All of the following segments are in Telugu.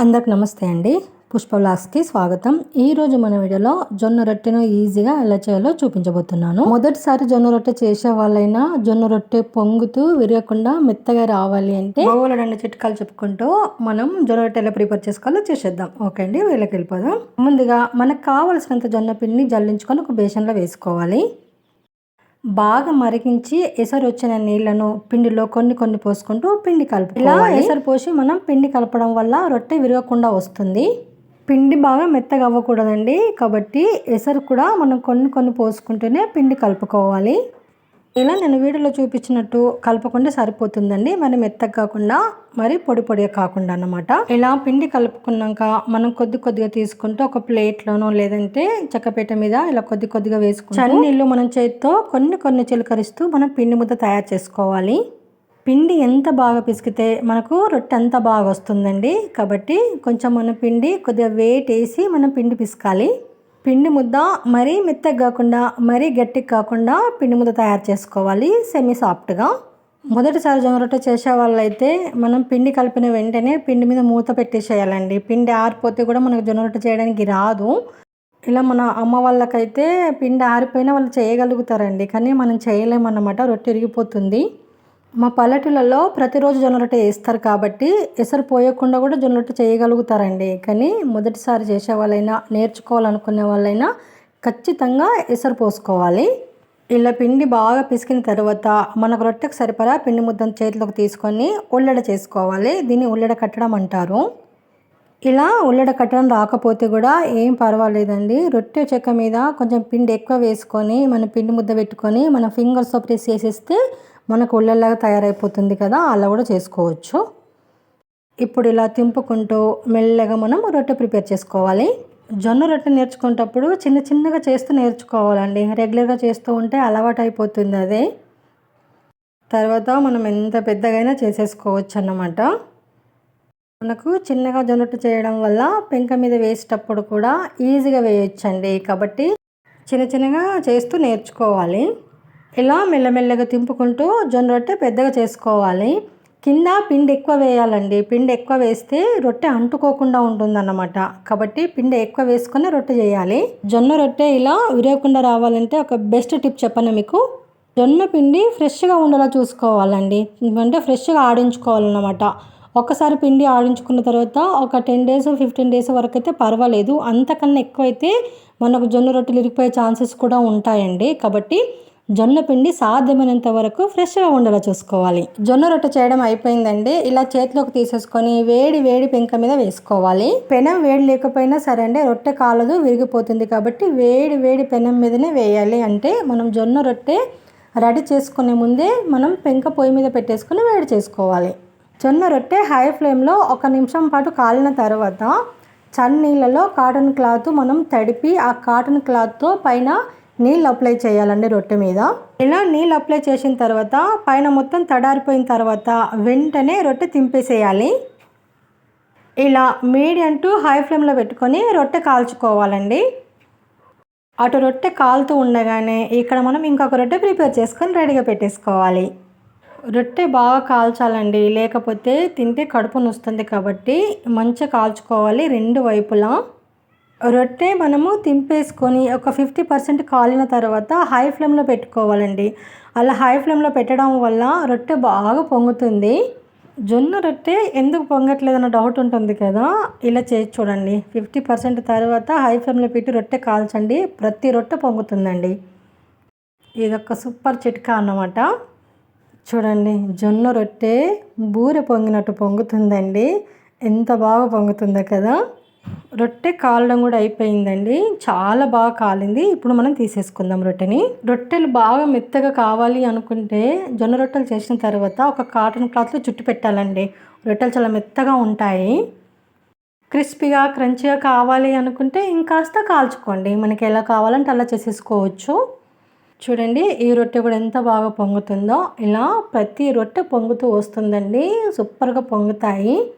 అందరికి నమస్తే అండి. పుష్ప స్వాగతం. ఈ రోజు మన వీడియోలో జొన్న రొట్టెను ఈజీగా ఎలా చేయాలో చూపించబోతున్నాను. మొదటిసారి జొన్న రొట్టె చేసే వాళ్ళైనా జొన్న రొట్టె పొంగుతూ విరగకుండా మెత్తగా రావాలి అంటే బోల రెండు చిట్కాలు చెప్పుకుంటూ మనం జొన్న రొట్టె ఎలా ప్రిపేర్ చేసుకోవాలో చేసేద్దాం. ఓకే అండి వీళ్ళకి వెళ్ళిపోదాం. ముందుగా మనకు కావలసినంత జొన్న పిండిని జల్లించుకొని ఒక బేసన్లో వేసుకోవాలి. బాగా మరిగించి ఎసరు వచ్చిన నీళ్ళను పిండిలో కొన్ని కొన్ని పోసుకుంటూ పిండి కలుపు ఇలా ఎసరు పోసి మనం పిండి కలపడం వల్ల రొట్టె విరగకుండా వస్తుంది. పిండి బాగా మెత్తగా అవ్వకూడదండి. కాబట్టి ఎసరు కూడా మనం కొన్ని కొన్ని పోసుకుంటూనే పిండి కలుపుకోవాలి. ఇలా నేను వీడియోలో చూపించినట్టు కలపకుండా సరిపోతుందండి. మరి మెత్తగా కాకుండా మరి పొడి పొడిగా కాకుండా అనమాట ఇలా పిండి కలుపుకున్నాక మనం కొద్ది కొద్దిగా తీసుకుంటూ ఒక ప్లేట్లోనో లేదంటే చక్కపేట మీద ఇలా కొద్ది కొద్దిగా వేసుకుంటూ చన్నీళ్ళు మనం చేతితో కొన్ని కొన్ని చిలకరిస్తూ మనం పిండి ముద్ద తయారు చేసుకోవాలి. పిండి ఎంత బాగా పిసికితే మనకు రొట్టె అంత బాగా వస్తుందండి. కాబట్టి కొంచెం మన పిండి కొద్దిగా వెయిట్ వేసి మనం పిండి పిసకాలి. పిండి ముద్ద మరీ మెత్తగా కాకుండా మరీ గట్టిగా కాకుండా పిండి ముద్ద తయారు చేసుకోవాలి సెమీ సాఫ్ట్గా మొదటిసారి జొన్న రొట్టె చేసే వాళ్ళైతే మనం పిండి కలిపిన వెంటనే పిండి మీద మూత పెట్టేసేయాలండి. పిండి ఆరిపోతే కూడా మనకు జొన్న రొట్టె చేయడానికి రాదు. ఇలా మన అమ్మ వాళ్ళకైతే పిండి ఆరిపోయినా వాళ్ళు చేయగలుగుతారండి. కానీ మనం చేయలేమన్నమాట. రొట్టె ఇరిగిపోతుంది. మా పల్లెటూళ్ళలో ప్రతిరోజు జొన్న రొట్టె వేస్తారు కాబట్టి ఎసరు పోయకుండా కూడా జొన్న రొట్టె చేయగలుగుతారండి. కానీ మొదటిసారి చేసే వాళ్ళైనా నేర్చుకోవాలనుకునే వాళ్ళైనా ఖచ్చితంగా ఎసరు పోసుకోవాలి. ఇలా పిండి బాగా పిసికిన తర్వాత మనకు రొట్టెకు సరిపడా పిండి ముద్దను చేతిలోకి తీసుకొని ఉల్లడ చేసుకోవాలి. దీన్ని ఉల్లడ కట్టడం అంటారు. ఇలా ఉల్లడ కట్టడం రాకపోతే కూడా ఏం పర్వాలేదండి. రొట్టె చెక్క మీద కొంచెం పిండి ఎక్కువ వేసుకొని మన పిండి ముద్ద పెట్టుకొని మన ఫింగర్స్తో ప్రెస్ చేసేస్తే మనకు ఉల్లెల్లాగా తయారైపోతుంది కదా అలా కూడా చేసుకోవచ్చు. ఇప్పుడు ఇలా తింపుకుంటూ మెల్లగా మనం రొట్టె ప్రిపేర్ చేసుకోవాలి. జొన్న రొట్టె నేర్చుకునేటప్పుడు చిన్న చిన్నగా చేస్తూ నేర్చుకోవాలండి. రెగ్యులర్గా చేస్తూ ఉంటే అలవాటు అయిపోతుంది అదే. తర్వాత మనం ఎంత పెద్దగైనా చేసేసుకోవచ్చు అన్నమాట మనకు చిన్నగా జొన్నట్టు చేయడం వల్ల పెంక మీద వేసేటప్పుడు కూడా ఈజీగా వేయొచ్చండి. కాబట్టి చిన్న చిన్నగా చేస్తూ నేర్చుకోవాలి. ఇలా మెల్లమెల్లగా తింపుకుంటూ జొన్న రొట్టె పెద్దగా చేసుకోవాలి. కింద పిండి ఎక్కువ వేయాలండి. పిండి ఎక్కువ వేస్తే రొట్టె అంటుకోకుండా ఉంటుందన్నమాట. కాబట్టి పిండి ఎక్కువ వేసుకొని రొట్టె చేయాలి. జొన్న రొట్టె ఇలా విరగకుండా రావాలంటే ఒక బెస్ట్ టిప్ చెప్పను మీకు? జొన్న పిండి ఫ్రెష్గా ఉండేలా చూసుకోవాలండి. అంటే ఫ్రెష్గా ఆడించుకోవాలన్నమాట. ఒక్కసారి పిండి ఆడించుకున్న తర్వాత ఒక టెన్ డేస్ ఫిఫ్టీన్ డేస్ వరకు అయితే పర్వాలేదు. అంతకన్నా ఎక్కువైతే మనకు జొన్న రొట్టెలు ఇరిగిపోయే ఛాన్సెస్ కూడా ఉంటాయండి. కాబట్టి జొన్న పిండి సాధ్యమైనంత వరకు ఫ్రెష్గా ఉండేలా చూసుకోవాలి. జొన్న రొట్టె చేయడం అయిపోయిందండి. ఇలా చేతిలోకి తీసేసుకొని వేడి వేడి పెంక మీద వేసుకోవాలి. పెనం వేడి లేకపోయినా సరే అండి రొట్టె కాలదు విరిగిపోతుంది కాబట్టి వేడి వేడి పెనం మీదనే వేయాలి. అంటే మనం జొన్న రొట్టె రెడీ చేసుకునే ముందే మనం పెంక పొయ్యి మీద పెట్టేసుకొని వేడి చేసుకోవాలి. జొన్న రొట్టె హై ఫ్లేమ్లో ఒక నిమిషం పాటు కాలిన తర్వాత చన్నీళ్ళలో కాటన్ క్లాత్ మనం తడిపి ఆ కాటన్ క్లాత్తో పైన నీళ్ళు అప్లై చేయాలండి రొట్టె మీద. ఇలా నీళ్ళు అప్లై చేసిన తర్వాత పైన మొత్తం తడారిపోయిన తర్వాత వెంటనే రొట్టె తింపేసేయాలి. ఇలా మీడియం టు హై ఫ్లేమ్లో పెట్టుకొని రొట్టె కాల్చుకోవాలండి. అటు రొట్టె కాలుతూ ఉండగానే ఇక్కడ మనం ఇంకొక రొట్టె ప్రిపేర్ చేసుకొని రెడీగా పెట్టేసుకోవాలి. రొట్టె బాగా కాల్చాలండి. లేకపోతే తింటే కడుపు నొస్తుంది కాబట్టి మంచిగా కాల్చుకోవాలి రెండు వైపులా. రొట్టె మనము తింపేసుకొని ఒక ఫిఫ్టీ పర్సెంట్ కాలిన తర్వాత హై ఫ్లేమ్లో పెట్టుకోవాలండి. అలా హై ఫ్లేమ్లో పెట్టడం వల్ల రొట్టె బాగా పొంగుతుంది. జొన్న రొట్టె ఎందుకు పొంగట్లేదన్న డౌట్ ఉంటుంది కదా. ఇలా చేసి చూడండి. ఫిఫ్టీ పర్సెంట్ తర్వాత హై ఫ్లేమ్లో పెట్టి రొట్టె కాల్చండి. ప్రతి రొట్టె పొంగుతుందండి. ఇదొక సూపర్ చిట్కా అన్నమాట. చూడండి. జొన్న రొట్టె బూరె పొంగినట్టు పొంగుతుందండి. ఎంత బాగా పొంగుతుందో కదా. రొట్టె కాలడం కూడా అయిపోయిందండి. చాలా బాగా కాలింది. ఇప్పుడు మనం తీసేసుకుందాం రొట్టెని. రొట్టెలు బాగా మెత్తగా కావాలి అనుకుంటే జొన్న రొట్టెలు చేసిన తర్వాత ఒక కాటన్ క్లాత్లో చుట్టు పెట్టాలండి. రొట్టెలు చాలా మెత్తగా ఉంటాయి. క్రిస్పీగా క్రంచిగా కావాలి అనుకుంటే ఇంకాస్త కాల్చుకోండి. మనకి ఎలా కావాలంటే అలా చేసేసుకోవచ్చు. చూడండి ఈ రొట్టె కూడా ఎంత బాగా పొంగుతుందో. ఇలా ప్రతి రొట్టె పొంగుతూ వస్తుందండి. సూపర్గా పొంగుతాయి.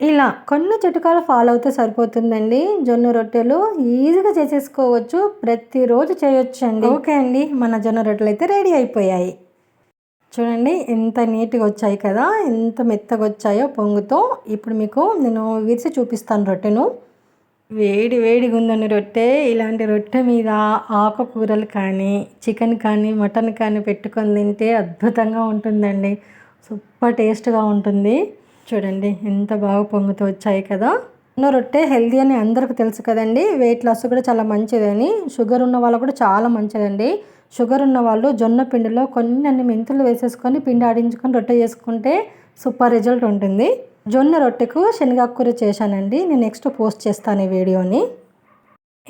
ఇలా కొన్ని చిట్కాలు ఫాలో అవుతే సరిపోతుందండి. జొన్న రొట్టెలు ఈజీగా చేసేసుకోవచ్చు. ప్రతిరోజు చేయొచ్చు అండి ఓకే అండి. మన జొన్న రొట్టెలు అయితే రెడీ అయిపోయాయి. చూడండి ఎంత నీట్గా వచ్చాయి కదా. ఎంత మెత్తగా వచ్చాయో పొంగుతో. ఇప్పుడు మీకు నేను విరిసి చూపిస్తాను రొట్టెను. వేడి వేడిగా ఉందండి రొట్టె. ఇలాంటి రొట్టె మీద ఆకుకూరలు కానీ చికెన్ కానీ మటన్ కానీ పెట్టుకొని తింటే అద్భుతంగా ఉంటుందండి. సూపర్ టేస్ట్గా ఉంటుంది. చూడండి ఎంత బాగా పొంగుతూ వచ్చాయి కదా. ఉన్న రొట్టె హెల్దీ అని అందరికీ తెలుసు కదండి. వెయిట్ లాస్ కూడా చాలా మంచిదని. షుగర్ ఉన్న వాళ్ళు కూడా చాలా మంచిదండి. షుగర్ ఉన్న వాళ్ళు జొన్న పిండిలో కొన్ని అన్ని మెంతులు వేసేసుకొని పిండి ఆడించుకొని రొట్టె చేసుకుంటే సూపర్ రిజల్ట్ ఉంటుంది. జొన్న రొట్టెకు శనగాకూర చేశానండి. నేను నెక్స్ట్ పోస్ట్ చేస్తాను ఈ వీడియోని.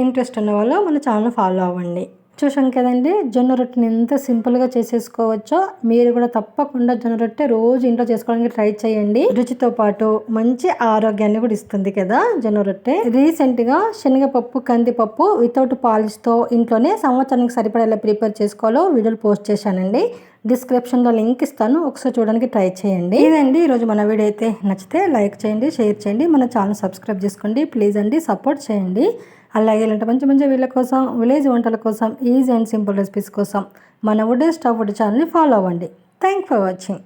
ఇంట్రెస్ట్ ఉన్న వాళ్ళు మన ఛానల్ ఫాలో అవ్వండి. చూసాం కదండి జొన్న రొట్టెని ఎంత సింపుల్గా చేసేసుకోవచ్చో మీరు కూడా తప్పకుండా జొన్న రొట్టె రోజు ఇంట్లో చేసుకోవడానికి ట్రై చేయండి. రుచితో పాటు మంచి ఆరోగ్యాన్ని కూడా ఇస్తుంది కదా జొన్న రొట్టె. రీసెంట్గా శనగపప్పు కందిపప్పు వితౌట్ పాలిష్తో ఇంట్లోనే సంవత్సరానికి సరిపడేలా ప్రిపేర్ చేసుకోవాలో వీడియోలు పోస్ట్ చేశానండి. డిస్క్రిప్షన్లో లింక్ ఇస్తాను ఒకసారి చూడడానికి ట్రై చేయండి. ఇదండి ఈరోజు మన వీడియో. అయితే నచ్చితే లైక్ చేయండి షేర్ చేయండి మన ఛానల్ సబ్స్క్రైబ్ చేసుకోండి ప్లీజ్ అండి సపోర్ట్ చేయండి. అలాగే ఇలాంటి మంచి మంచి వీళ్ళ కోసం విలేజ్ వంటల కోసం ఈజీ అండ్ సింపుల్ రెసిపీస్ కోసం మన వుడ్ స్టవ్ వుడ్ ఛానల్ని ఫాలో అవ్వండి. Thank for watching